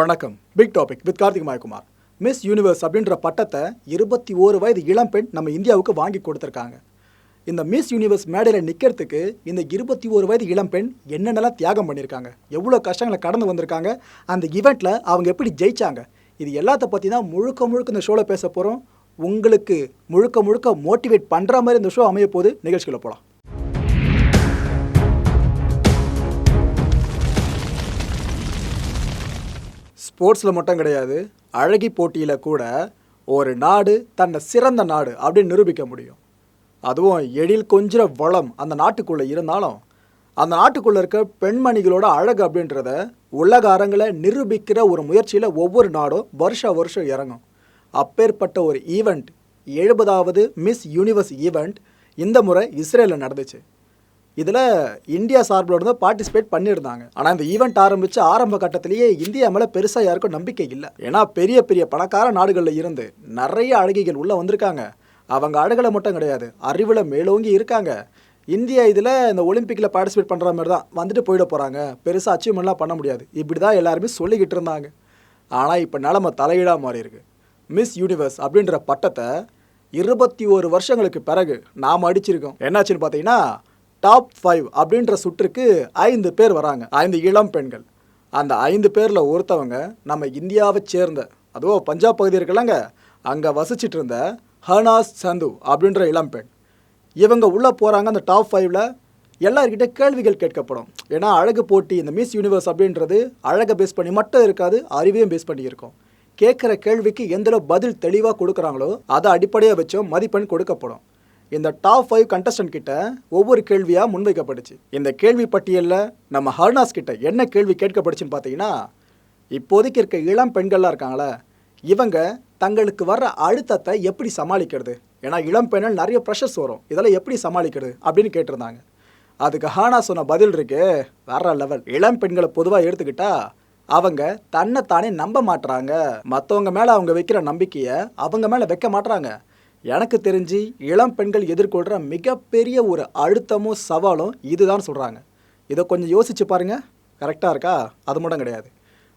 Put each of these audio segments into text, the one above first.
வணக்கம். Big topic with Karthik Mayakumar. Miss Universe அப்படின்ற பட்டத்தை இருபத்தி ஓரு வயது இளம்பெண் நம்ம இந்தியாவுக்கு வாங்கி கொடுத்துருக்காங்க. இந்த மிஸ் யூனிவர்ஸ் மேடையில் நிற்கிறதுக்கு இந்த இருபத்தி ஓரு வயது இளம்பெண் என்னென்னலாம் தியாகம் பண்ணியிருக்காங்க எவ்வளோ கஷ்டங்களை கடந்து வந்திருக்காங்க? அந்த ஈவெண்ட்டில் அவங்க எப்படி ஜெயிச்சாங்க? இது எல்லாத்த பற்றி தான் முழுக்க முழுக்க இந்த ஷோவில் பேச போகிறோம் உங்களுக்கு முழுக்க முழுக்க மோட்டிவேட் பண்ணுற மாதிரி இந்த ஷோ அமைய போது நிகழ்ச்சிகளை போகலாம் ஸ்போர்ட்ஸில் மட்டும் கிடையாது அழகி போட்டியில் கூட ஒரு நாடு தன்னை சிறந்த நாடு அப்படின்னு நிரூபிக்க முடியும். அதுவும் எழில் கொஞ்சிற வளம் அந்த நாட்டுக்குள்ளே இருந்தாலும் அந்த நாட்டுக்குள்ளே இருக்க பெண்மணிகளோட அழகு அப்படின்றத உலக அரங்களை நிரூபிக்கிற ஒரு முயற்சியில் ஒவ்வொரு நாடும் வருஷ வருஷம் இறங்கும். அப்பேற்பட்ட ஒரு ஈவெண்ட் எழுபதாவது மிஸ் யூனிவர்ஸ் ஈவெண்ட் இந்த முறை இஸ்ரேலில் நடந்துச்சு. இதில் இந்தியா சார்பில் இருந்து பார்ட்டிசிபேட் பண்ணியிருந்தாங்க. ஆனால் இந்த ஈவெண்ட் ஆரம்பித்து ஆரம்ப கட்டத்திலேயே இந்தியா மேலே பெருசாக யாருக்கும் நம்பிக்கை இல்லை. ஏன்னா பெரிய பெரிய பணக்கார நாடுகளில் இருந்து நிறைய அழகிகள் உள்ளே வந்திருக்காங்க. அவங்க அழகில் மட்டும் கிடையாது அறிவில் மேலோங்கி இருக்காங்க. இந்தியா இதில் இந்த ஒலிம்பிக்கில் பார்ட்டிசிபேட் பண்ணுற மாதிரி தான் வந்துட்டு போயிட போகிறாங்க பெருசாக அச்சீவ்மெண்ட்லாம் பண்ண முடியாது. இப்படி தான் எல்லாருமே சொல்லிக்கிட்டு இருந்தாங்க. ஆனால் இப்போ நிலமை தலையீடாக மாறி இருக்கு மிஸ் யூனிவர்ஸ் அப்படின்ற பட்டத்தை இருபத்தி ஒரு வருஷங்களுக்கு பிறகு நாம் அடிச்சிருக்கோம். என்னாச்சுன்னு பார்த்தீங்கன்னா டாப் ஃபைவ் அப்படின்ற சுற்றுக்கு ஐந்து பேர் வராங்க. ஐந்து இளம் பெண்கள். அந்த ஐந்து பேரில் ஒருத்தவங்க நம்ம இந்தியாவை சேர்ந்த அதுவும் பஞ்சாப் பகுதி இருக்குல்லங்க அங்கே வசிச்சிட்டு இருந்த ஹனாஸ் சந்து அப்படின்ற இளம் பெண். இவங்க உள்ளே போகிறாங்க அந்த டாப் ஃபைவ்ல எல்லார்கிட்ட கேள்விகள் கேட்கப்படும். ஏன்னா அழகு போட்டி இந்த மிஸ் யூனிவர்ஸ் அப்படின்றது அழகை பேஸ் பண்ணி மட்டும் இருக்காது அறிவையும் பேஸ் பண்ணியிருக்கோம். கேட்குற கேள்விக்கு எந்த பதில் தெளிவாக கொடுக்குறாங்களோ அதை அடிப்படையாக வச்சும் மதிப்பெண் கொடுக்கப்படும். இந்த டாப் ஃபைவ் கண்டஸ்டன்ட் கிட்ட ஒவ்வொரு கேள்வியாக முன்வைக்கப்பட்டுச்சு. இந்த கேள்வி பட்டியலில் நம்ம ஹர்னாஸ் கிட்ட என்ன கேள்வி கேட்கப்பட்டுச்சுன்னு பார்த்தீங்கன்னா இப்போதைக்கு இருக்க இளம் பெண்கள்லாம் இருக்காங்களே இவங்க தங்களுக்கு வர்ற அழுத்தத்தை எப்படி சமாளிக்கிறது? ஏன்னா இளம் பெண்கள் நிறைய ப்ரெஷர்ஸ் வரும். இதெல்லாம் எப்படி சமாளிக்கிறது அப்படின்னு கேட்டிருந்தாங்க. அதுக்கு ஹானா சொன்ன பதில் இருக்கு வேற லெவல் இளம் பெண்களை பொதுவாக எடுத்துக்கிட்டா அவங்க தன்னைத்தானே நம்ப மாட்டுறாங்க மற்றவங்க மேலே அவங்க வைக்கிற நம்பிக்கையை அவங்க மேலே வைக்க மாட்டுறாங்க எனக்கு தெரிஞ்சு இளம் பெண்கள் எதிர்கொள்கிற மிகப்பெரிய ஒரு அழுத்தமும் சவாலும் இதுதான் சொல்கிறாங்க இதை கொஞ்சம் யோசிச்சு பாருங்க. கரெக்டாக இருக்கா? அது மட்டும் கிடையாது.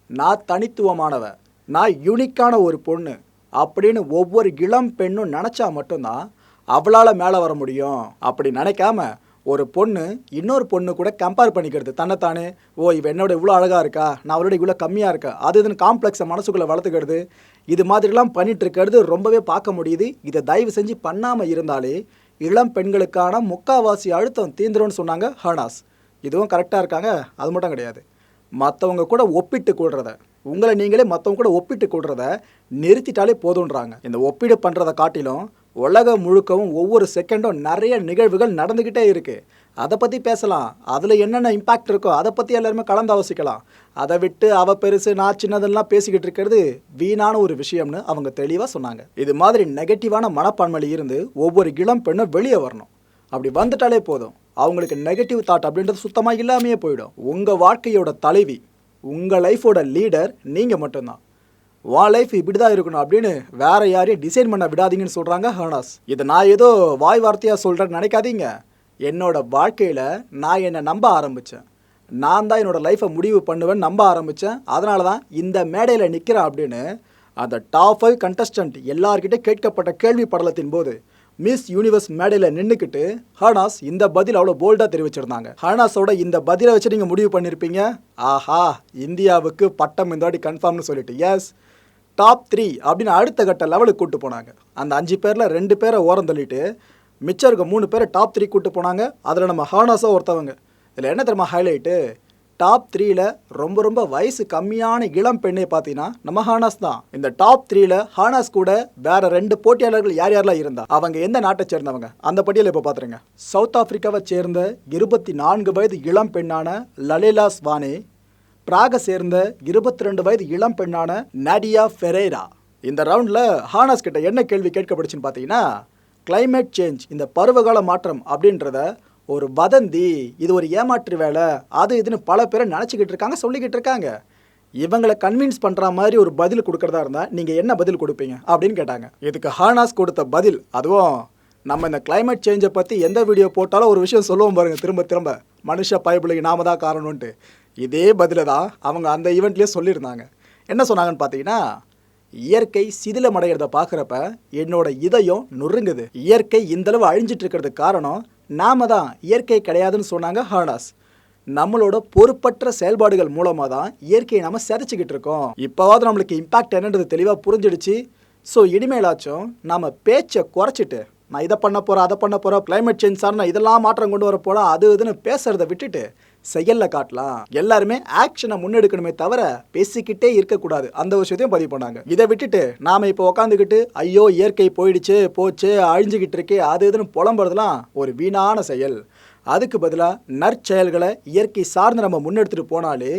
நான் தனித்துவமானவ நான் யூனிக்கான ஒரு பொண்ணு அப்படின்னு ஒவ்வொரு இளம் பெண்ணும் நினச்சா மட்டும்தான் அவளால் மேலே வர முடியும். அப்படி நினைக்காம ஒரு பொண்ணு இன்னொரு பொண்ணு கூட கம்பேர் பண்ணிக்கிறது. தன்னைத்தானே ஓ இவ என்னோட இவ்வளோ அழகாக இருக்கா? நான் அவரோட இவ்வளோ கம்மியாக இருக்கா? அது இதுன்னு காம்ப்ளெக்ஸை மனசுக்குள்ளே வளர்த்துக்கிறது. இது மாதிரிலாம் பண்ணிட்டு இருக்கிறது ரொம்பவே பார்க்க முடியுது. இதை தயவு செஞ்சு பண்ணாமல் இருந்தாலே இளம் பெண்களுக்கான முக்காவாசி அழுத்தம் தீந்துரும்னு சொன்னாங்க ஹர்னாஸ். இதுவும் கரெக்டாக இருக்காங்க. அது மட்டும் கிடையாது. மற்றவங்க கூட ஒப்பிட்டு கொள்றத உங்களை நீங்களே மற்றவங்க கூட ஒப்பிட்டு கொள்றத நிறுத்திட்டாலே போதுன்றாங்க. இந்த ஒப்பீடு பண்ணுறதை காட்டிலும் உலகம் முழுக்கவும் ஒவ்வொரு செகண்டும் நிறைய நிகழ்வுகள் நடந்துக்கிட்டே இருக்குது அதை பற்றி பேசலாம். அதில் என்னென்ன இம்பாக்ட் இருக்கோ அதை பற்றி எல்லாருமே கலந்து ஆலோசிக்கலாம். அதை விட்டு அவ பெருசு நான் சின்னதெல்லாம் பேசிக்கிட்டு இருக்கிறது வீணான ஒரு விஷயம்னு அவங்க தெளிவாக சொன்னாங்க. இது மாதிரி நெகட்டிவான மனப்பான்மையில் இருந்து ஒவ்வொரு இளம் பெண்ணும் வெளியே வரணும். அப்படி வந்துட்டாலே போதும். அவங்களுக்கு நெகட்டிவ் தாட் அப்படின்றது சுத்தமாக இல்லாமையே போயிடும். உங்கள் வாழ்க்கையோட தலைவி உங்கள் லைஃபோட லீடர் நீங்கள் மட்டும்தான். வா லைஃப் இப்படி தான் இருக்கணும் அப்படின்னு வேற யாரையும் டிசைன் பண்ண விடாதீங்கன்னு சொல்கிறாங்க ஹர்னாஸ். இதை நான் ஏதோ வாய் வார்த்தையாக சொல்கிறேன்னு நினைக்காதீங்க. என்னோட வாழ்க்கையில் நான் என்னை நம்ப ஆரம்பித்தேன் நான் தான் என்னோடய லைஃப்பை முடிவு பண்ணுவேன்னு நம்ப ஆரம்பித்தேன் அதனால தான் இந்த மேடையில் நிற்கிறேன் அப்படின்னு அந்த டாப் ஃபைவ் கண்டஸ்டன்ட் எல்லார்கிட்ட கேட்கப்பட்ட கேள்வி படலத்தின் போது மிஸ் யூனிவர்ஸ் மேடையில் நின்றுக்கிட்டு ஹர்னாஸ் இந்த பதில் அவ்வளோ போல்டாக தெரிவிச்சிருந்தாங்க. ஹர்னாஸோட இந்த பதிலை வச்சு நீங்கள் முடிவு பண்ணியிருப்பீங்க ஆஹா இந்தியாவுக்கு பட்டம் இந்த வாட்டி கன்ஃபார்ம்னு சொல்லிட்டு. எஸ் டாப் த்ரீ அப்படின்னு அடுத்த கட்ட லெவலுக்கு கூட்டு போனாங்க. அந்த அஞ்சு பேரில் ரெண்டு பேரை ஓரம் தள்ளிட்டு மிச்சம் இருக்க மூணு பேரை டாப் த்ரீ கூட்டு போனாங்க. அதில் நம்ம ஹானாஸாக ஒருத்தவங்க. இதில் என்ன தெரியுமா ஹைலைட்டு டாப் த்ரீல ரொம்ப ரொம்ப வயசு கம்மியான இளம் பெண்ணை பார்த்தீங்கன்னா நம்ம ஹானாஸ் தான். இந்த டாப் த்ரீல ஹானாஸ் கூட வேற ரெண்டு போட்டியாளர்கள் யார் யாரெல்லாம் இருந்தா? அவங்க எந்த நாட்டை சேர்ந்தவங்க? அந்த பட்டியலை இப்போ பார்த்துருங்க சவுத் ஆப்பிரிக்காவை சேர்ந்த இருபத்தி நான்கு வயது இளம் பெண்ணான லலேலா ஸ்வானே பிராக சேர்ந்த இருபத்தி ரெண்டு வயது இளம் பெண்ணான நாடியா ஃபெரேரா. இந்த ரவுண்டில் ஹானஸ் கிட்ட என்ன கேள்வி கேட்கப்படுச்சுன்னு பார்த்தீங்கன்னா கிளைமேட் சேஞ்ச் இந்த பருவகால மாற்றம் அப்படின்றத ஒரு வதந்தி இது ஒரு ஏமாற்று வேலை அது இதுன்னு பல பேரை நினச்சிக்கிட்டு இருக்காங்க சொல்லிக்கிட்டு இருக்காங்க. இவங்களை கன்வின்ஸ் பண்ணுற மாதிரி ஒரு பதில் கொடுக்குறதா இருந்தால் நீங்கள் என்ன பதில் கொடுப்பீங்க? அப்படின்னு கேட்டாங்க. இதுக்கு ஹானாஸ் கொடுத்த பதில் அதுவும் நம்ம இந்த கிளைமேட் சேஞ்சை பற்றி எந்த வீடியோ போட்டாலும் ஒரு விஷயம் சொல்லுவோம் பாருங்கள் திரும்ப திரும்ப. மனுஷ பயப்பிள்ளைக்கு நாம தான் காரணம்ன்ட்டு. இதே பதிலை தான் அவங்க அந்த ஈவெண்ட்லேயே சொல்லியிருந்தாங்க. என்ன சொன்னாங்கன்னு பார்த்தீங்கன்னா இயற்கை சிதிலமடைகிறத பார்க்குறப்ப என்னோட இதயம் நொறுங்குது. இயற்கை இந்தளவு அழிஞ்சிட்டு இருக்கிறதுக்கு காரணம் நாம தான் இயற்கை கிடையாதுன்னு சொன்னாங்க ஹார்னாஸ் நம்மளோட பொறுப்பற்ற செயல்பாடுகள் மூலமாக தான் இயற்கையை நம்ம சிதைச்சிக்கிட்டு இருக்கோம். இப்போவாவது நம்மளுக்கு இம்பாக்ட் என்னன்றது தெளிவாக புரிஞ்சிடுச்சு. ஸோ இனிமேலாச்சும் நம்ம பேச்சை குறைச்சிட்டு நான் இதை பண்ண போகிறேன் அதை பண்ண போகிறேன் கிளைமேட் சேஞ்ச் சார் நான் இதெல்லாம் மாற்றம் கொண்டு வர போகிறேன் அது இதுன்னு பேசுறதை விட்டுட்டு செயலில் காட்டலாம். எல்லாருமே ஆக்ஷனை முன்னெடுக்கணுமே தவிர பேசிக்கிட்டே இருக்கக்கூடாது. அந்த விஷயத்தையும் பதிவு பண்ணாங்க. இதை விட்டுட்டு நாம இப்போ உக்காந்துக்கிட்டு ஐயோ இயற்கை போயிடுச்சு போச்சு அழிஞ்சுக்கிட்டு இருக்கே அது இதுன்னு புலம்புறதுலாம் ஒரு வீணான செயல். அதுக்கு பதிலாக நற்செயல்களை இயற்கை சார்ந்து நம்ம முன்னெடுத்துட்டு போனாலே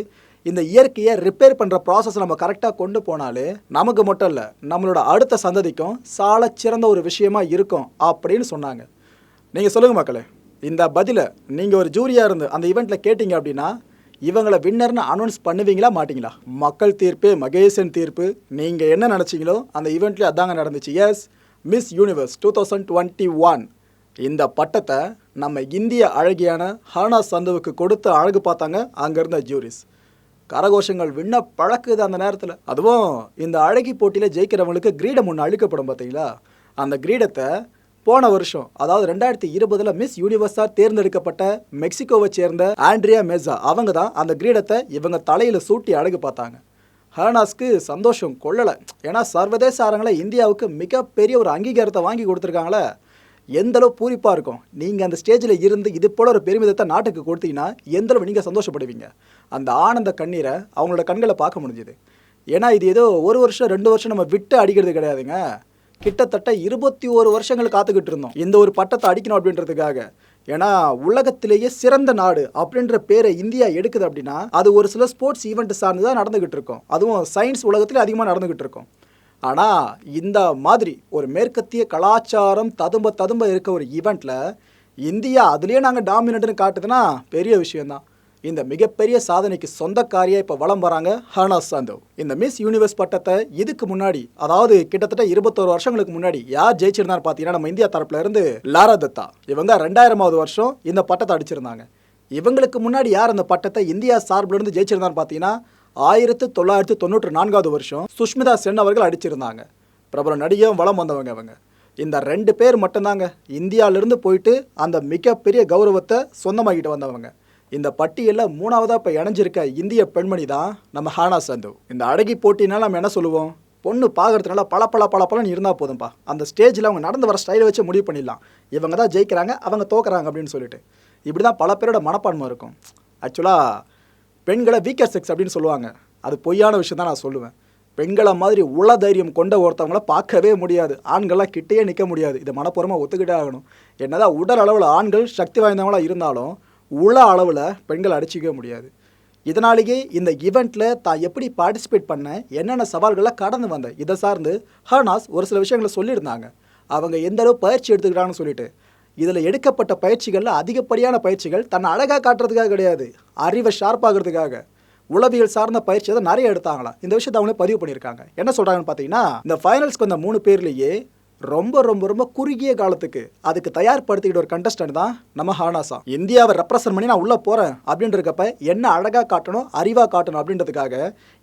இந்த இயற்கையை ரிப்பேர் பண்ணுற ப்ராசஸ் நம்ம கரெக்டாக கொண்டு போனாலே நமக்கு மட்டும் இல்லை நம்மளோட அடுத்த சந்ததிக்கும் சால சிறந்த ஒரு விஷயமா இருக்கும் அப்படின்னு சொன்னாங்க. நீங்கள் சொல்லுங்கள் மக்களே. இந்த பதிலை நீங்கள் ஒரு ஜூரியாக இருந்து அந்த ஈவெண்ட்டில் கேட்டிங்க அப்படின்னா இவங்களை வின்னர்னு அனௌன்ஸ் பண்ணுவீங்களா மாட்டிங்களா? மக்கள் தீர்ப்பு மகேசன் தீர்ப்பு நீங்கள் என்ன நினச்சிங்களோ அந்த ஈவெண்ட்லேயே அதாங்க நடந்துச்சு. Yes Miss Universe two thousand twenty one இந்த பட்டத்தை நம்ம இந்திய அழகியான ஹானா சந்துவுக்கு கொடுத்து அழகு பார்த்தாங்க அங்கே இருந்த ஜூரிஸ் கரகோஷங்கள் விண்ண பழக்குது அந்த நேரத்தில். அதுவும் இந்த அழகி போட்டியில் ஜெயிக்கிறவங்களுக்கு கிரீடம் ஒன்று அழிக்கப்படும் பார்த்தீங்களா அந்த கிரீடத்தை போன வருஷம் அதாவது ரெண்டாயிரத்தி இருபதில் மிஸ் யூனிவர்ஸாக தேர்ந்தெடுக்கப்பட்ட மெக்சிகோவை சேர்ந்த ஆண்ட்ரியா மெஸா அவங்க தான் அந்த கிரீடத்தை இவங்க தலையில் சூட்டி அழகு பார்த்தாங்க. ஹர்னாஸ்க்கு சந்தோஷம் கொள்ளலை. ஏன்னா சர்வதேச அரங்கில் இந்தியாவுக்கு மிகப்பெரிய ஒரு அங்கீகாரத்தை வாங்கி கொடுத்துருக்காங்களே. எந்தளவு பூரிப்பாக இருக்கும். நீங்கள் அந்த ஸ்டேஜில் இருந்து இது போல ஒரு பெருமிதத்தை நாட்டுக்கு கொடுத்தீங்கன்னா எந்தளவு நீங்கள் சந்தோஷப்படுவீங்க? அந்த ஆனந்த கண்ணீரை அவங்களோட கண்களை பார்க்க முடிஞ்சுது. ஏன்னா இது ஏதோ ஒரு வருஷம் ரெண்டு வருஷம் நம்ம விட்டு அடிக்கிறது கிடையாதுங்க. கிட்டத்தட்ட இருபத்தி ஒரு வருஷங்கள் காத்துக்கிட்டு இருந்தோம். இந்த ஒரு பட்டத்தை அடிக்கணும் அப்படின்றதுக்காக. ஏன்னா உலகத்திலேயே சிறந்த நாடு அப்படின்ற பேரை இந்தியா எடுக்குது அப்படின்னா அது ஒரு சில ஸ்போர்ட்ஸ் ஈவெண்ட் சார்ந்து தான் நடந்துகிட்டு இருக்கும். அதுவும் சயின்ஸ் உலகத்துல அதிகமாக நடந்துகிட்டு இருக்கும். ஆனால் இந்த மாதிரி ஒரு மேற்கத்திய கலாச்சாரம் ததும்ப ததும்ப இருக்க ஒரு ஈவெண்ட்டில் இந்தியா அதுலேயே நாங்கள் டாமினட்னு காட்டுதுன்னா பெரிய விஷயம்தான். இந்த மிகப்பெரிய சாதனைக்கு சொந்தக்காரியா இப்போ வலம் வராங்க ஹானா சாந்தவ் இந்த மிஸ் யூனிவர்ஸ் பட்டத்தை இதுக்கு முன்னாடி அதாவது கிட்டத்தட்ட இருபத்தோரு வருஷங்களுக்கு முன்னாடி யார் ஜெயிச்சிருந்தாரு பார்த்தீங்கன்னா நம்ம இந்தியா தரப்புல இருந்து லாரா தத்தா. இவங்க ரெண்டாயிரமாவது வருஷம் இந்த பட்டத்தை அடிச்சிருந்தாங்க. இவங்களுக்கு முன்னாடி யார் அந்த பட்டத்தை இந்தியா சார்பில் இருந்து ஜெயிச்சிருந்தான்னு பார்த்தீங்கன்னா ஆயிரத்து தொள்ளாயிரத்து தொண்ணூற்று நான்காவது வருஷம் சுஷ்மிதா சென் அவர்கள் அடிச்சிருந்தாங்க. பிரபல நடிகையும் வளம் வந்தவங்க அவங்க இந்த ரெண்டு பேர் மட்டும்தாங்க இந்தியாவிலேருந்து போயிட்டு அந்த மிகப்பெரிய கௌரவத்தை சொந்தமாக்கிட்டு வந்தவங்க. இந்த பட்டியலில் மூணாவதாக இப்போ இணைஞ்சிருக்க இந்திய பெண்மணி தான் நம்ம ஹானா சந்து. இந்த அழகி போட்டினால் நம்ம என்ன சொல்லுவோம்? பொண்ணு பார்க்கறதுனால பல பல பல பலன் இருந்தால் போதும்ப்பா அந்த ஸ்டேஜில் அவங்க நடந்து வர ஸ்டைலை வச்சு முடிவு பண்ணிடலாம். இவங்க தான் ஜெயிக்கிறாங்க அவங்க தோக்குறாங்க அப்படின்னு சொல்லிட்டு. இப்படி தான் பல பேரோட மனப்பான்மை இருக்கும். ஆக்சுவலாக பெண்களை வீக்கர் செக்ஸ் அப்படின்னு சொல்லுவாங்க. அது பொய்யான விஷயம் தான் நான் சொல்லுவேன். பெண்களை மாதிரி உள தைரியம் கொண்ட ஒருத்தவங்கள பார்க்கவே முடியாது. ஆண்கள்லாம் கிட்டேயே நிற்க முடியாது. இதை மனப்பூர்வமாக ஒத்துக்கிட்டே ஆகணும். என்னதான் உடல் அளவில் ஆண்கள் சக்தி வாய்ந்தவங்களா இருந்தாலும் உள அளவில் பெண்கள் அடிச்சிக்க முடியாது. இதனாலேயே இந்த ஈவெண்ட்டில் தான் எப்படி பார்ட்டிசிபேட் பண்ண என்னென்ன சவால்களை கடந்து வந்தேன் இதை சார்ந்து ஹர்னாஸ் ஒரு சில விஷயங்களை சொல்லியிருந்தாங்க. அவங்க எந்த அளவு பயிற்சி எடுத்துக்கிறாங்கன்னு சொல்லிட்டு. இதில் எடுக்கப்பட்ட பயிற்சிகளில் அதிகப்படியான பயிற்சிகள் தன்னை அழகாக காட்டுறதுக்காக கிடையாது. அறிவை ஷார்ப்பாகிறதுக்காக உளவியல் சார்ந்த பயிற்சி தான் நிறைய எடுத்தாங்களாம். இந்த விஷயத்தை அவங்களே பதிவு பண்ணியிருக்காங்க. என்ன சொல்கிறாங்கன்னு பார்த்தீங்கன்னா இந்த ஃபைனல்ஸ்க்கு வந்த மூணு பேர்லேயே ரொம்ப ரொம்ப ரொம்ப குறுகிய காலத்துக்கு அதுக்கு தயார்படுத்திக்கிட்ட ஒரு கண்டஸ்டன்ட் தான் நம்ம ஹானாசா. இந்தியாவை ரெப்ரசன்ட் பண்ணி நான் உள்ளே போகிறேன் அப்படின்றக்கப்ப என்ன அழகாக காட்டணும் அறிவாக காட்டணும் அப்படின்றதுக்காக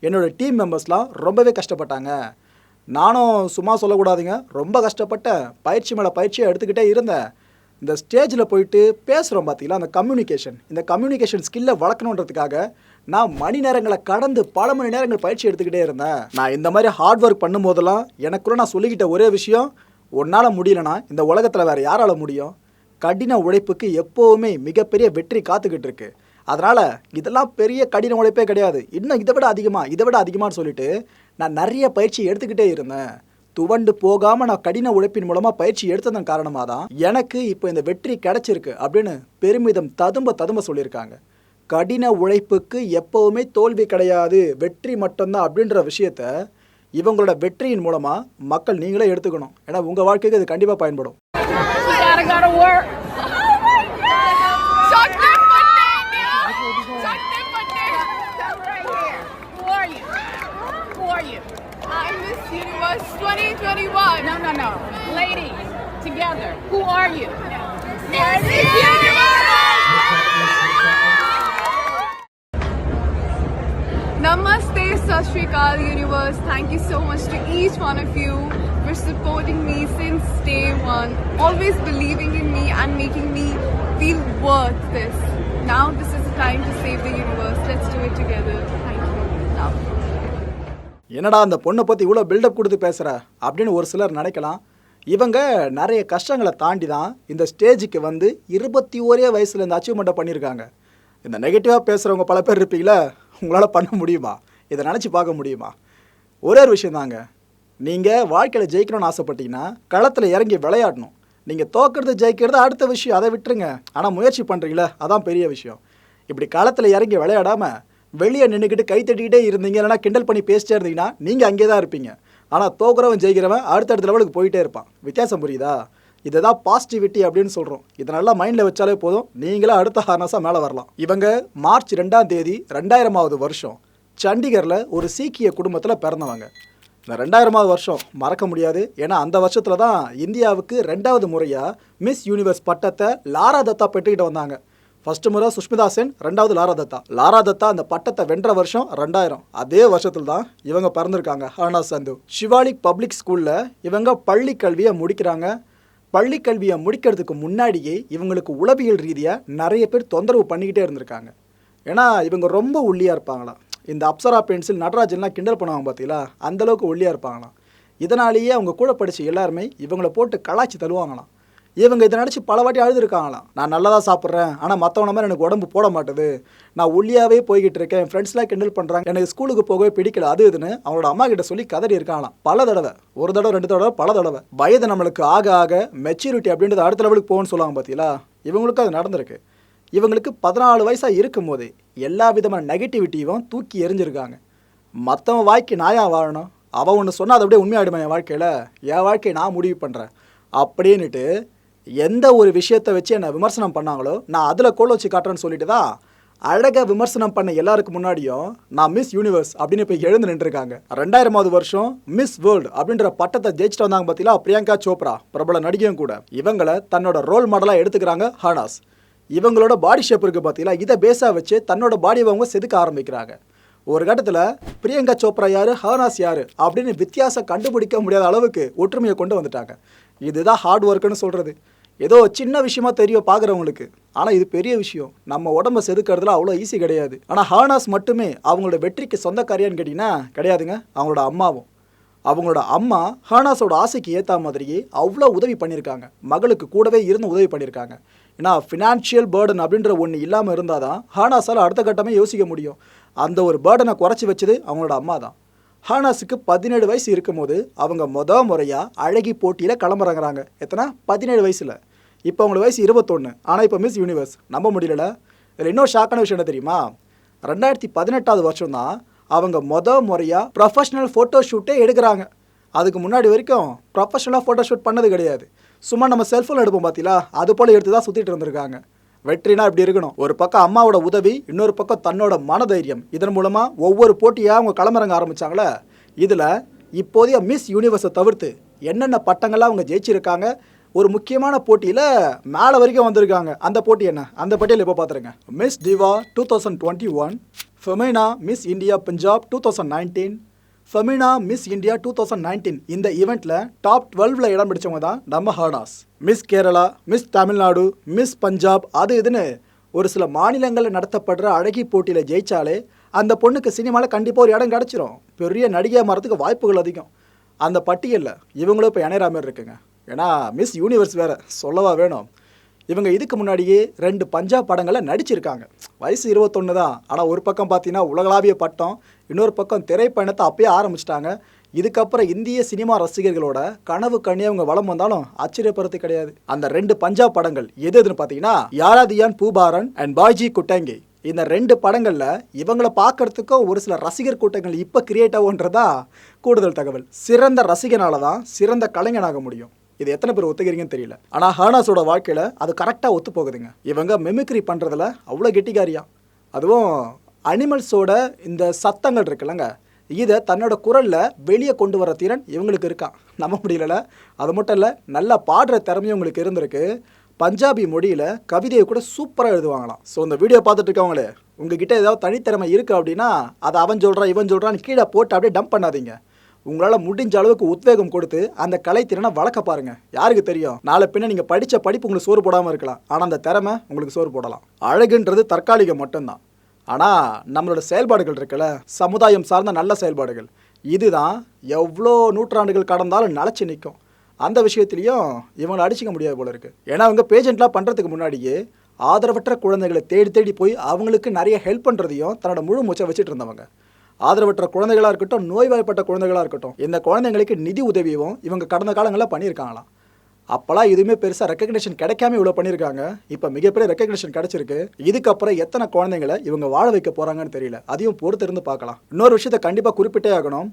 என்னோட டீம் மெம்பர்ஸ்லாம் ரொம்பவே கஷ்டப்பட்டாங்க. நானும் சும்மா சொல்லக்கூடாதுங்க ரொம்ப கஷ்டப்பட்டேன். பயிற்சி மேலே பயிற்சியை எடுத்துக்கிட்டே இருந்தேன். இந்த ஸ்டேஜில் போயிட்டு பேசுகிறோம் பார்த்தீங்களா அந்த கம்யூனிகேஷன் இந்த கம்யூனிகேஷன் ஸ்கில்லை வளர்க்கணுன்றதுக்காக நான் மணி நேரங்களை கடந்து பல மணி நேரங்கள் பயிற்சி எடுத்துக்கிட்டே இருந்தேன். நான் இந்த மாதிரி ஹார்ட் ஒர்க் பண்ணும்போதெல்லாம் எனக்குள்ள நான் சொல்லிக்கிட்ட ஒரே விஷயம் உன்னால் முடியலனா இந்த உலகத்தில் வேறு யாரால முடியும்? கடின உழைப்புக்கு எப்போவுமே மிகப்பெரிய வெற்றி காத்துக்கிட்டு இருக்கு. அதனால் இதெல்லாம் பெரிய கடின உழைப்பே கிடையாது. இன்னும் இதை விட அதிகமாக இதை விட அதிகமான்னு சொல்லிட்டு நான் நிறைய பயிற்சி எடுத்துக்கிட்டே இருந்தேன். துவண்டு போகாமல் நான் கடின உழைப்பின் மூலமாக பயிற்சி எடுத்ததன் காரணமாக தான் எனக்கு இப்போ இந்த வெற்றி கிடைச்சிருக்கு அப்படின்னு பெருமிதம் ததும்ப ததும்ப சொல்லியிருக்காங்க. கடின உழைப்புக்கு எப்போவுமே தோல்வி கிடையாது வெற்றி மட்டும்தான் அப்படின்ற விஷயத்த இவங்களோட வெற்றியின் மூலமாக மக்கள் நீங்களே எடுத்துக்கணும் ஏன்னா உங்கள் வாழ்க்கைக்கு இது கண்டிப்பாக பயன்படும் We gotta go to work. Sakte Monday! Sakte Monday! Come right here. Who are you? Who are you? I'm Miss Universe 2021. No, no, no. Ladies, together. Who are you? Miss Namaste, Sashrikal Universe. Thank you so much to each one of you for supporting me since day one, always believing in me and making me feel worth this. Now this is the time to save the universe. Let's do it together. Thank you. Love. என்னடா அந்த பொண்ணை பற்றி இவ்வளோ build up கொடுத்து பேசுகிற அப்படின்னு ஒரு சிலர் நினைக்கலாம் இவங்க நிறைய கஷ்டங்களை தாண்டி தான் இந்த ஸ்டேஜுக்கு வந்து இருபத்தி ஒரே வயசில் இந்த அச்சீவ்மெண்ட்டை பண்ணியிருக்காங்க இந்த நெகட்டிவாக பேசுகிறவங்க பல பேர் இருப்பீங்களே உங்களால் பண்ண முடியுமா? இதை நினச்சி பார்க்க முடியுமா? ஒரே ஒரு விஷயம் தாங்க. நீங்கள் வாழ்க்கையில் ஜெயிக்கணும்னு ஆசைப்பட்டீங்கன்னா களத்தில் இறங்கி விளையாடணும். நீங்கள் தோக்கிறது ஜெயிக்கிறது அடுத்த விஷயம். அதை விட்டுருங்க. ஆனால் முயற்சி பண்ணுறீங்களே அதான் பெரிய விஷயம். இப்படி களத்தில் இறங்கி விளையாடாமல் வெளியே நின்றுக்கிட்டு கை தட்டிக்கிட்டே இருந்தீங்க. இல்லைனா கிண்டல் பண்ணி பேசிட்டே இருந்தீங்கன்னா நீங்கள் அங்கே தான் இருப்பீங்க. ஆனால் தோக்குறவன் ஜெயிக்கிறவன் அடுத்தடுத்த லெவலுக்கு போயிட்டே இருப்பான். வித்தியாசம் புரியுதா? இதை தான் பாசிட்டிவிட்டி அப்படின்னு சொல்கிறோம் இதை நல்லா மைண்டில் வச்சாலே போதும். நீங்களே அடுத்த ஹார்னஸாக மேலே வரலாம். இவங்க மார்ச் ரெண்டாம் தேதி ரெண்டாயிரமாவது வருஷம் சண்டிகரில் ஒரு சீக்கிய குடும்பத்தில் பிறந்தவங்க. இந்த ரெண்டாயிரமாவது வருஷம் மறக்க முடியாது. ஏன்னா அந்த வருஷத்தில் தான் இந்தியாவுக்கு ரெண்டாவது முறையாக மிஸ் யூனிவர்ஸ் பட்டத்தை லாரா தத்தா பெற்றுக்கிட்டு வந்தாங்க. ஃபர்ஸ்ட் முறை சுஷ்மிதா சென் ரெண்டாவது லாரா தத்தா. லாரா தத்தா அந்த பட்டத்தை வென்ற வருஷம் ரெண்டாயிரம். அதே வருஷத்தில் தான் இவங்க பிறந்திருக்காங்க. ஹர்னா சந்து சிவாலிக் பப்ளிக் ஸ்கூலில் இவங்க பள்ளி கல்வியை முடிக்கிறாங்க. பள்ளி கல்வியை முடிக்கிறதுக்கு முன்னாடியே இவங்களுக்கு உளவியல் ரீதியாக நிறைய பேர் தொந்தரவு பண்ணிக்கிட்டே இருந்திருக்காங்க. ஏன்னா இவங்க ரொம்ப ஒல்லியாக இருப்பாங்களாம். இந்த அப்சரா பென்சில் நடராஜன்லாம் கிண்டல் பண்ணுவாங்க பார்த்தீங்களா அந்தளவுக்கு ஒல்லியாக இருப்பாங்களாம். இதனாலேயே அவங்க கூட படித்த எல்லாருமே இவங்கள போட்டு கலாச்சி தள்ளுவாங்களாம். இவங்க இதை நினச்சி பல வாட்டி அழுதுருக்காங்களாம். நான் நல்லா தான் சாப்பிட்றேன். ஆனால் மற்றவன மாதிரி எனக்கு உடம்பு போட மாட்டுது. நான் ஒல்லியாகவே போய்கிட்டு இருக்கேன். என் ஃப்ரெண்ட்ஸ்லாம் கிண்டல் பண்ணுறாங்க எனக்கு ஸ்கூலுக்கு போகவே பிடிக்கல. அது இதுன்னு அவங்களோட அம்மா கிட்ட சொல்லி கதறி இருக்காங்களாம். பல தடவை. ஒரு தடவை ரெண்டு தடவை பல தடவை. வயது நம்மளுக்கு ஆக ஆக மெச்சூரிட்டி அப்படின்றது அடுத்த லெவலுக்கு போகணும்னு சொல்லுவாங்க பார்த்தீங்களா இவங்களுக்கு அது நடந்திருக்கு. இவங்களுக்கு பதினாலு வயசாக இருக்கும் போதே எல்லா விதமான நெகட்டிவிட்டியும் தூக்கி எரிஞ்சிருக்காங்க மற்றவன் வாய்க்கு நாயா வாழணும்? அவன் ஒன்று சொன்னால் அது அப்படியே உண்மையாயிடுமா என் வாழ்க்கையில்? என் வாழ்க்கையை நான் முடிவு பண்ணுறேன் அப்படின்னுட்டு எந்த ஒரு விஷயத்தை வச்சு என்னை விமர்சனம் பண்ணாங்களோ நான் அதில் கோல் வச்சு காட்டுறேன்னு சொல்லிட்டு தான் அழகாக விமர்சனம் பண்ண எல்லாருக்கு முன்னாடியும் நான் மிஸ் யூனிவர்ஸ் அப்படின்னு இப்போ எழுந்து நின்றுருக்காங்க. ரெண்டாயிரமாவது வருஷம் மிஸ் வேர்ல்டு அப்படின்ற பட்டத்தை ஜெயிச்சிட்டு வந்தாங்க பார்த்தீங்களா பிரியங்கா சோப்ரா பிரபல நடிகையும் கூட. இவங்களை தன்னோட ரோல் மாடலாக எடுத்துக்கிறாங்க ஹானாஸ். இவங்களோட பாடி ஷேப் இருக்குது பார்த்தீங்களா இதை பேஸாக வச்சு தன்னோட பாடியை அவங்க செதுக்க ஆரம்பிக்கிறாங்க. ஒரு கட்டத்தில் பிரியங்கா சோப்ரா யார் ஹானாஸ் யார் அப்படின்னு வித்தியாசம் கண்டுபிடிக்க முடியாத அளவுக்கு ஒற்றுமையை கொண்டு வந்துட்டாங்க. இதுதான் ஹார்ட் ஒர்க்குன்னு சொல்கிறது ஏதோ சின்ன விஷயமா தெரியும் பார்க்குறவங்களுக்கு ஆனால் இது பெரிய விஷயம். நம்ம உடம்ப செதுக்கிறதுல அவ்வளோ ஈஸி கிடையாது. ஆனால் ஹானாஸ் மட்டுமே அவங்களோட வெற்றிக்கு சொந்தக்காரியான்னு கேட்டிங்கன்னா கிடையாதுங்க. அவங்களோட அம்மாவும். அவங்களோட அம்மா ஹானாஸோட ஆசைக்கு ஏற்ற மாதிரியே அவ்வளோ உதவி பண்ணியிருக்காங்க. மகளுக்கு கூடவே இருந்து உதவி பண்ணியிருக்காங்க. ஏன்னா ஃபினான்ஷியல் பேர்டன் அப்படின்ற ஒன்று இல்லாமல் இருந்தால் தான் ஹானாஸால் அடுத்த கட்டமே யோசிக்க முடியும். அந்த ஒரு பேர்டனை குறைச்சி வச்சது அவங்களோட அம்மா தான். ஹானாஸுக்கு பதினேழு வயசு இருக்கும்போது அவங்க மொதல் முறையாக அழகி போட்டியில் கிளம்புறாங்கிறாங்க எத்தனை? பதினேழு வயசில். இப்போ அவங்களுக்கு வயசு இருபத்தொன்று ஆனால் இப்போ மிஸ் யூனிவர்ஸ் நம்ப முடியல இதில் இன்னொரு ஷாக்கான விஷயம் என்ன தெரியுமா? ரெண்டாயிரத்தி பதினெட்டாவது வருஷம் தான் அவங்க மொத முறையாக ப்ரொஃபஷ்னல் ஃபோட்டோ ஷூட்டே எடுக்கிறாங்க. அதுக்கு முன்னாடி வரைக்கும் ப்ரொஃபஷனலாக ஃபோட்டோ ஷூட் பண்ணது கிடையாது. சும்மா நம்ம செல்ஃபோன் எடுப்போம் பார்த்தீங்களா அது போல் எடுத்து தான் சுற்றிட்டு இருந்திருக்காங்க. வெற்றினா இப்படி இருக்கணும். ஒரு பக்கம் அம்மாவோட உதவி இன்னொரு பக்கம் தன்னோட மனதைரியம். இதன் மூலமாக ஒவ்வொரு போட்டியாக அவங்க களமிறங்க ஆரம்பித்தாங்களே இதில் இப்போதைய மிஸ் யூனிவர்ஸை தவிர்த்து என்னென்ன பட்டங்கள்லாம் அவங்க ஜெயிச்சிருக்காங்க ஒரு முக்கியமான போட்டியில் மேலே வரைக்கும் வந்திருக்காங்க. அந்த போட்டி என்ன? அந்த போட்டியில் இப்போ பார்த்துருங்க Miss Diva two thousand twenty one Femina Miss India Punjab two thousand nineteen Femina Miss India two thousand nineteen இந்த ஈவெண்ட்டில் டாப் டுவெல்வில் இடம் பிடிச்சவங்க தான் நம்ம ஹார்டாஸ் Miss Kerala Miss Tamil Nadu Miss Punjab அது இதுன்னு ஒரு சில மாநிலங்களில் நடத்தப்படுற அழகி போட்டியில் ஜெயித்தாலே அந்த பொண்ணுக்கு சினிமாவில் கண்டிப்பாக ஒரு இடம் கிடச்சிரும். பெரிய நடிகை மாறதுக்கு வாய்ப்புகள் அதிகம். அந்த பட்டியலில் இவங்களும் இப்போ இணையிற மாதிரி இருக்குங்க. ஏன்னா மிஸ் யூனிவர்ஸ் வேறு சொல்லவா வேணும். இவங்க இதுக்கு முன்னாடியே ரெண்டு பஞ்சாப் படங்களில் நடிச்சிருக்காங்க. வயசு இருபத்தொன்று தான். ஆனால் ஒரு பக்கம் பார்த்தீங்கன்னா உலகளாவிய பட்டம் இன்னொரு பக்கம் திரைப்பயணத்தை அப்பயே ஆரம்பிச்சிட்டாங்க. இதுக்கப்புறம் இந்திய சினிமா ரசிகர்களோட கனவு கண்ணி அவங்க வளம் வந்தாலும் ஆச்சரியப்படுறது கிடையாது. அந்த ரெண்டு பஞ்சாப் படங்கள் எது எதுன்னு பார்த்தீங்கன்னா யாராதியான் பூபாரன் அண்ட் பாய்ஜி குட்டங்கி. இந்த ரெண்டு படங்களில் இவங்களை பார்க்கறதுக்கும் ஒரு சில ரசிகர் கூட்டங்கள் இப்போ கிரியேட் ஆகுன்றதா கூடுதல் தகவல். சிறந்த ரசிகனால தான் சிறந்த கலைஞனாக முடியும். இது எத்தனை பேர் ஒத்துக்கிறீங்கன்னு தெரியல. ஆனால் ஹானாஸோட வாழ்க்கையில் அது கரெக்டாக ஒத்து போகுதுங்க இவங்க மெமிக்ரி பண்ணுறதுல அவ்வளோ கெட்டிக்காரியா. அதுவும் அனிமல்ஸோட இந்த சத்தங்கள் இருக்குல்லங்க. இதை தன்னோட குரலில் வெளியே கொண்டு வர திறன் இவங்களுக்கு இருக்கான் நம்ப முடியல அது மட்டும் இல்லை நல்லா பாடுற திறமையும் உங்களுக்கு இருந்திருக்கு. பஞ்சாபி மொழியில் கவிதையை கூட சூப்பராக எழுதுவாங்களாம். ஸோ இந்த வீடியோ பார்த்துட்டு இருக்கவங்களே உங்ககிட்ட ஏதாவது தனித்திறமை இருக்குது அப்படின்னா அதை அவன் சொல்கிறான் இவன் சொல்கிறான்னு கீழே போட்டு அப்படியே டம்ப் பண்ணாதீங்க. உங்களால் முடிஞ்ச அளவுக்கு உத்வேகம் கொடுத்து அந்த கலைத்திறனை வளர்க்க பாருங்க. யாருக்கு தெரியும்? நாளை பின்ன நீங்கள் படித்த படிப்பு உங்களுக்கு சோறு போடாமல் இருக்கலாம். ஆனால் அந்த திறமை உங்களுக்கு சோறு போடலாம். அழகுன்றது தற்காலிகம் மட்டும்தான். ஆனால் நம்மளோட செயல்பாடுகள் இருக்குல்ல? சமுதாயம் சார்ந்த நல்ல செயல்பாடுகள். இதுதான் எவ்வளோ நூற்றாண்டுகள் கடந்தாலும் நிலச்சி நிற்கும். அந்த விஷயத்துலையும் இவங்களை அடிச்சிக்க முடியாது போல இருக்குது ஏன்னா அவங்க பேஜெண்ட்லாம் பண்ணுறதுக்கு முன்னாடியே ஆதரவற்ற குழந்தைகளை தேடி தேடி போய் அவங்களுக்கு நிறைய ஹெல்ப் பண்ணுறதையும் தன்னோட முழு மூச்சை வச்சுட்டு இருந்தவங்க. ஆதரவற்ற குழந்தைகளாக இருக்கட்டும் நோய்வாய்ப்பட்ட குழந்தைகளாக இருக்கட்டும் இந்த குழந்தைங்களுக்கு நிதி உதவியும் இவங்க கடந்த காலங்களில் பண்ணியிருக்காங்களாம். அப்போலாம் எதுவுமே பெருசாக ரெக்கக்னேஷன் கிடைக்காம இவ்வளோ பண்ணியிருக்காங்க. இப்போ மிகப்பெரிய ரெக்கக்னேஷன் கிடைச்சிருக்கு. இதுக்கப்புறம் எத்தனை குழந்தைங்களை இவங்க வாழ வைக்க போகிறாங்கன்னு தெரியல. அதையும் பொறுத்திருந்து பார்க்கலாம். இன்னொரு விஷயத்த கண்டிப்பாக குறிப்பிட்டே ஆகணும்.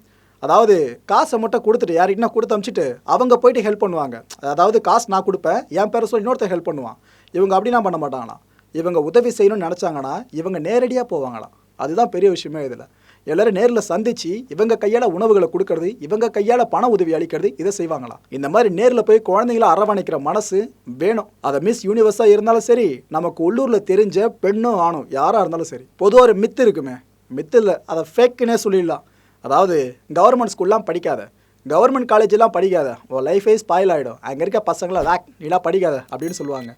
அதாவது காசை மட்டும் கொடுத்துட்டு யார்கிட்டனா கொடுத்து அமிச்சிட்டு அவங்க போயிட்டு ஹெல்ப் பண்ணுவாங்க. அதாவது காசு நான் கொடுப்பேன் என் பேரை சொல்லி இன்னொருத்தர் ஹெல்ப் பண்ணுவான். இவங்க அப்படிலாம் பண்ண மாட்டாங்களாம். இவங்க உதவி செய்யணும்னு நினச்சாங்கன்னா இவங்க நேரடியாக போவாங்களாம். அதுதான் பெரிய விஷயமே இதில். எல்லாரும் நேரில் சந்திச்சு இவங்க கையால் உணவுகளை கொடுக்கறது இவங்க கையால் பண உதவி அளிக்கிறது இதை செய்வாங்களாம் இந்த மாதிரி நேரில் போய் குழந்தைங்களை அரவணைக்கிற மனசு வேணும். அதை மிஸ் யூனிவர்ஸாக இருந்தாலும் சரி நமக்கு உள்ளூரில் தெரிஞ்ச பெண்ணும் ஆணும் யாராக இருந்தாலும் சரி பொதுவாக ஒரு மித்து இருக்குமே. மித்து இல்லை அதை ஃபேக்குன்னே சொல்லிடலாம். அதாவது கவர்மெண்ட் ஸ்கூல்லாம் படிக்காத. கவர்மெண்ட் காலேஜெல்லாம் படிக்காத. உன் லைஃபே ஸ்பாயில் ஆகிடும் அங்கே இருக்க பசங்களை வேக் நீலாம் படிக்காத அப்படின்னு சொல்லுவாங்க.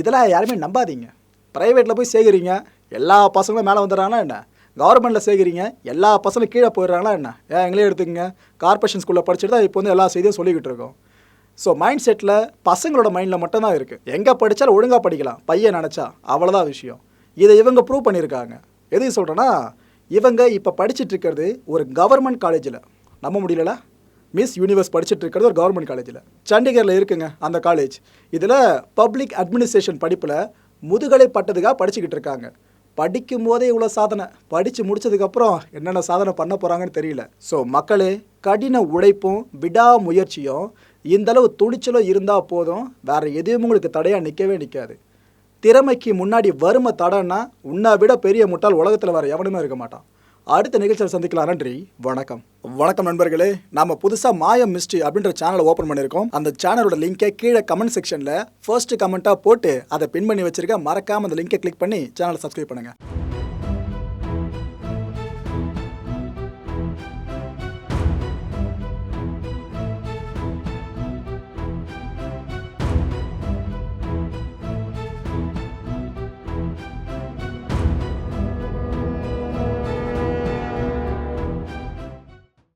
இதெல்லாம் யாருமே நம்பாதீங்க. ப்ரைவேட்டில் போய் சேர்க்குறீங்க எல்லா பசங்களும் மேலே வந்துடுறாங்கன்னா என்ன? கவர்மெண்ட்டில் சேர்க்குறீங்க எல்லா பசங்களும் கீழே போயிடுறாங்களா என்ன? ஏன் எங்களே எடுத்துக்கங்க? கார்பரேஷன் ஸ்கூலில் படிச்சுட்டு தான் இப்போ வந்து எல்லா செய்தியும் சொல்லிக்கிட்டு இருக்கோம். ஸோ மைண்ட் செட்டில் பசங்களோட மைண்டில் மட்டும்தான் இருக்குது எங்கே படித்தாலும் ஒழுங்காக படிக்கலாம். பையன் நினச்சா அவ்வளோதான் விஷயம். இதை இவங்க ப்ரூவ் பண்ணியிருக்காங்க. எதுக்கு சொல்கிறேன்னா இவங்க இப்போ படிச்சுட்டு இருக்கிறது ஒரு கவர்மெண்ட் காலேஜில் நம்ப முடியல மிஸ் யூனிவர்ஸ் படிச்சுட்டு இருக்கிறது ஒரு கவர்மெண்ட் காலேஜில் சண்டிகரில் இருக்குங்க அந்த காலேஜ் இதில் பப்ளிக் அட்மினிஸ்ட்ரேஷன் படிப்பில் முதுகலை பட்டதுக்காக படிச்சுக்கிட்டு இருக்காங்க. படிக்கும் போதே இவ்வளோ சாதனை. படித்து முடிச்சதுக்கப்புறம் என்னென்ன சாதனை பண்ண போகிறாங்கன்னு தெரியல. ஸோ மக்களே கடின உழைப்பும் விடாமுயற்சியும் இந்தளவு துணிச்சலும் இருந்தால் போதும். வேறு எதுவும் உங்களுக்கு தடையாக நிற்கவே நிற்காது திறமைக்கு முன்னாடி வறுமை தடன்னா உன்னை விட பெரிய முட்டாள் உலகத்தில் வேறு எவனுமே இருக்க மாட்டான். அடுத்த நிகழ்ச்சியில் சந்திக்கலாம். நன்றி. வணக்கம். வணக்கம் நண்பர்களே. நம்ம புதுசாக மாயம் மிஸ்ட்ரி அப்படின்ற சேனலை ஓப்பன் பண்ணியிருக்கோம். அந்த சேனலோட லிங்கை கீழே கமெண்ட் செக்ஷனில் ஃபர்ஸ்ட் கமெண்ட்டாக போட்டு அதை பின் பண்ணி வச்சிருக்க மறக்காம அந்த லிங்கை கிளிக் பண்ணி சேனலை சப்ஸ்கிரைப் பண்ணுங்க.